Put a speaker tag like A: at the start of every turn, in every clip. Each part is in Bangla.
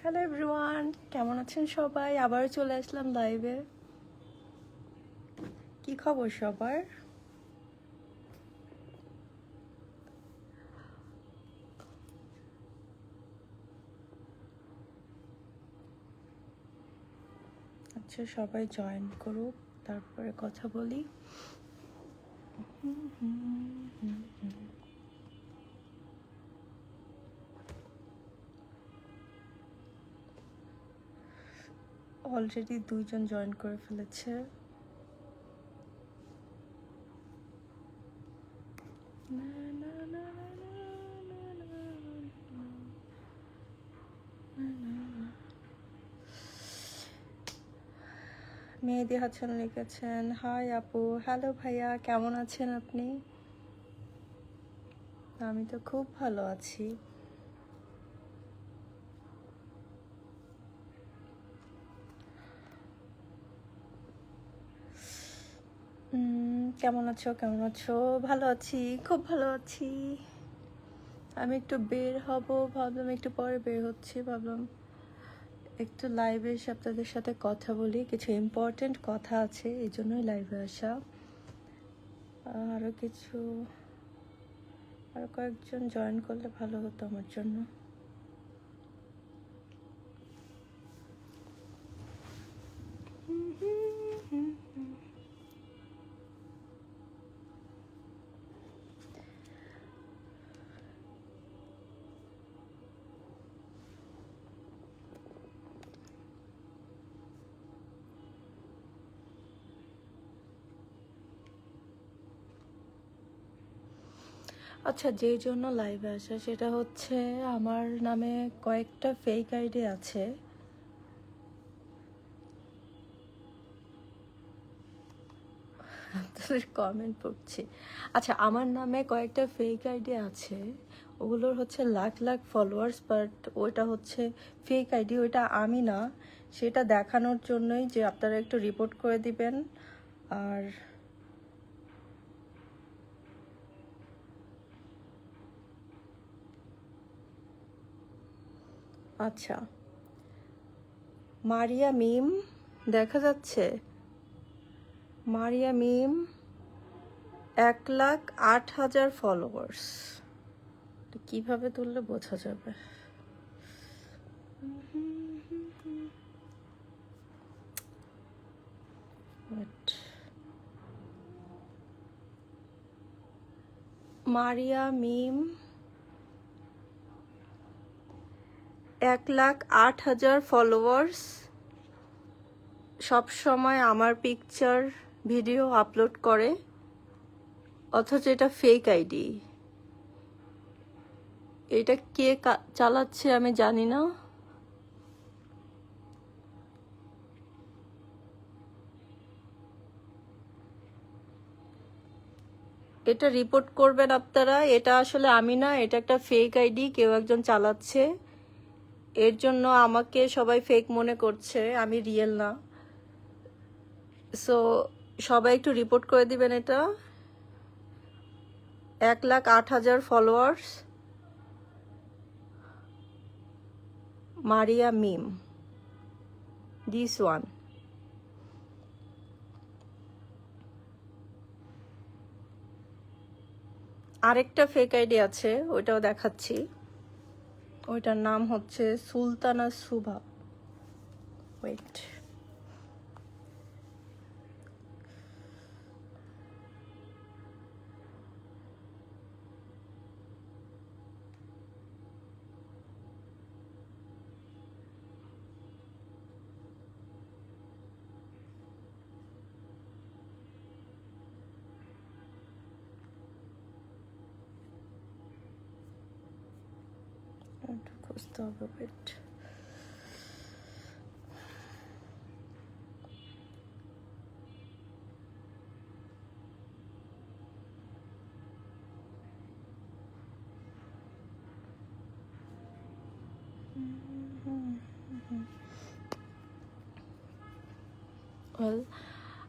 A: হ্যালো এভরিওয়ান কেমন আছেন সবাই? আবার চলে আসলাম লাইভে কি খবর সবার? আচ্ছা সবাই জয়েন করুক, তারপরে কথা বলি। অলরেডি দুইজন জয়েন করে ফেলেছে। মেহেদি হাসান লিখেছেন, হাই আপু, হ্যালো ভাইয়া, কেমন আছেন আপনি? আমি তো খুব ভালো আছি। কেমন আছো? কেমন আছো? ভালো আছি, খুব ভালো আছি। আমি একটু বের হব ভাবলাম, একটু পরে বের হচ্ছি, ভাবলাম একটু লাইভে এসে আপনাদের সাথে কথা বলি। কিছু ইম্পর্টেন্ট কথা আছে, এই জন্যই লাইভে আসা। আরও কিছু আরও কয়েকজন জয়েন করলে ভালো হতো আমার জন্য। আচ্ছা যেই জন্য লাইভে আসা সেটা হচ্ছে আমার নামে কয়েকটা ফেক আইডি আছে। আপনাদের কমেন্ট পড়ছি। আচ্ছা আমার নামে কয়েকটা ফেক আইডি আছে, ওগুলোর হচ্ছে লাখ লাখ ফলোয়ার্স বাট ওইটা হচ্ছে ফেক আইডি ওইটা আমি না। সেটা দেখানোর জন্যই যে আপনারা একটু রিপোর্ট করে দিবেন। আর আচ্ছা। মারিয়া মিম, দেখা যাচ্ছে। মারিয়া মিম, এক লাখ আট হাজার ফলোয়ার্স কীভাবে তুললে বোঝা যাবে? মারিয়া মিম এক লাখ আট হাজার ফলোয়ার্স সবসময় আমার পিকচার ভিডিও আপলোড করে। অথচ এটা ফেক আইডি এটা কে চালাচ্ছে আমি জানি না। এটা রিপোর্ট করবেন আপনারা। এটা আসলে আমি না, এটা একটা ফেক আইডি কেউ একজন চালাচ্ছে। এর জন্য আমাকে সবাই ফেক মনে করছে, আমি রিয়েল না। সো সবাই একটু রিপোর্ট করে দিবেন এটা। এক লাখ আট হাজার followers Maria Mim this one আরেকটা ফেক আইডি আছে, ওইটাও দেখাচ্ছি। ওইটার নাম হচ্ছে সুলতানা সুভা। ওয়েট হবে ওয়েট Well,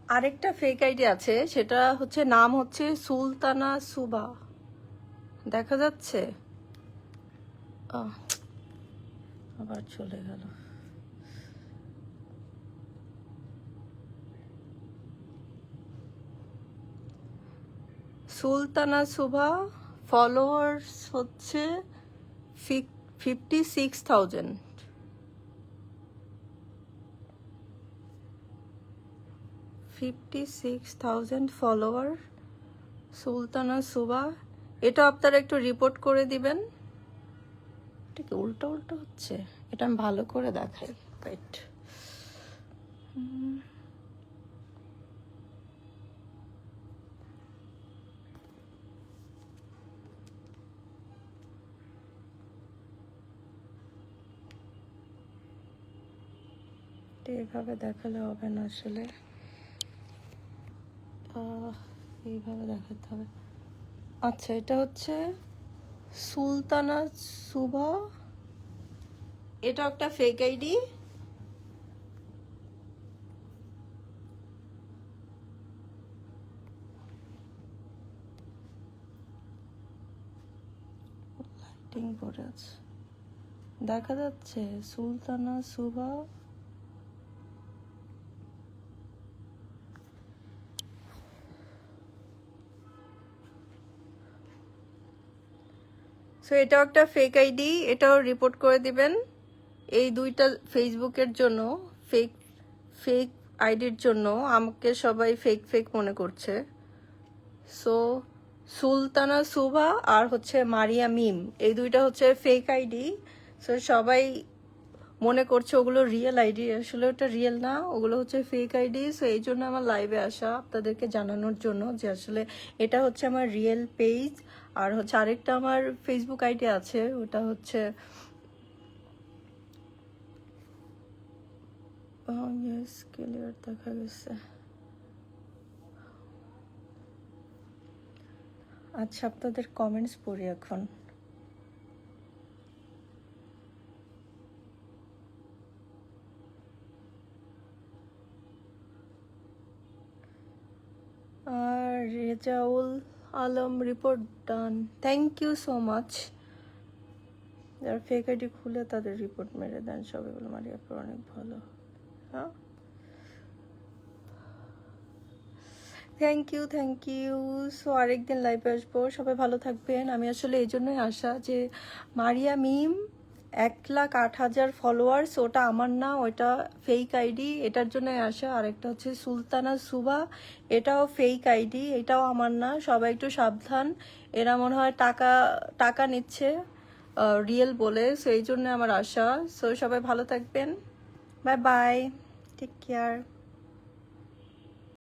A: আরেকটা ফেক আইডি আছে সেটা হচ্ছে নাম হচ্ছে সুলতানা সুবা। দেখা যাচ্ছে? আবার চলে গেল। সুলতানা সুভা ফলোয়ার্স হচ্ছে fifty six thousand fifty six thousand follower Sultana Suba এটা আপনারা একটু রিপোর্ট করে দিবেন। এটা কি উল্টো উল্টো হচ্ছে? এটা আমি ভালো করে দেখাই। রাইট এইভাবে দেখালে হবে না আসলে। এইভাবে দেখাতে হবে। আচ্ছা এটা হচ্ছে সুলতানা সুবা? এটা একটা ফেক আইডি লাইটিং পড়ে আছে। দেখা যাচ্ছে সুলতানা সুবা সো এটাও একটা ফেক আইডি এটাও রিপোর্ট করে দিবেন। এই দুইটা ফেসবুকের জন্য ফেক ফেক আইডির জন্য আমাকে সবাই ফেক ফেক মনে করছে। সো সুলতানা সুভা আর হচ্ছে মারিয়া মিম, এই দুইটা হচ্ছে ফেক আইডি সো সবাই মনে করছে ওগুলো রিয়েল আইডি আসলে ওটা রিয়েল না, ওগুলো হচ্ছে ফেক আইডি সো এই জন্য আমার লাইভে আসা আপনাদেরকে জানানোর জন্য যে আসলে এটা হচ্ছে আমার রিয়েল পেজ আর হচ্ছে আরেকটা আমার ফেসবুক আইডি আছে, ওটা হচ্ছে দেখা গেছে। আচ্ছা আপনাদের কমেন্টস পড়ি এখন। আর Rezaul Alam report done thank you so much যারা ফেক আইডি খুলে তাদের রিপোর্ট মেরে দেন সবাই বলে মারিয়া আপনার অনেক ভালো। হ্যাঁ? Thank you thank you so আরেকদিন লাইভে আসব। সবাই ভালো থাকবেন। আমি আসলে এই জন্যই আসা যে মারিয়া মিম এক লাখ আট হাজার ফলোয়ার্স ওটা আমার না ওটা ফেক আইডি এটার জন্যই আসা। আরেকটা হচ্ছে সুলতানা সুবা, এটাও ফেক আইডি এটাও আমার না, সবাই একটু সাবধান। এরা মনে হয় টাকা টাকা নিচ্ছে রিয়েল বলে, সেই জন্য আমার আশা। সো সবাই ভালো থাকবেন। Bye bye take care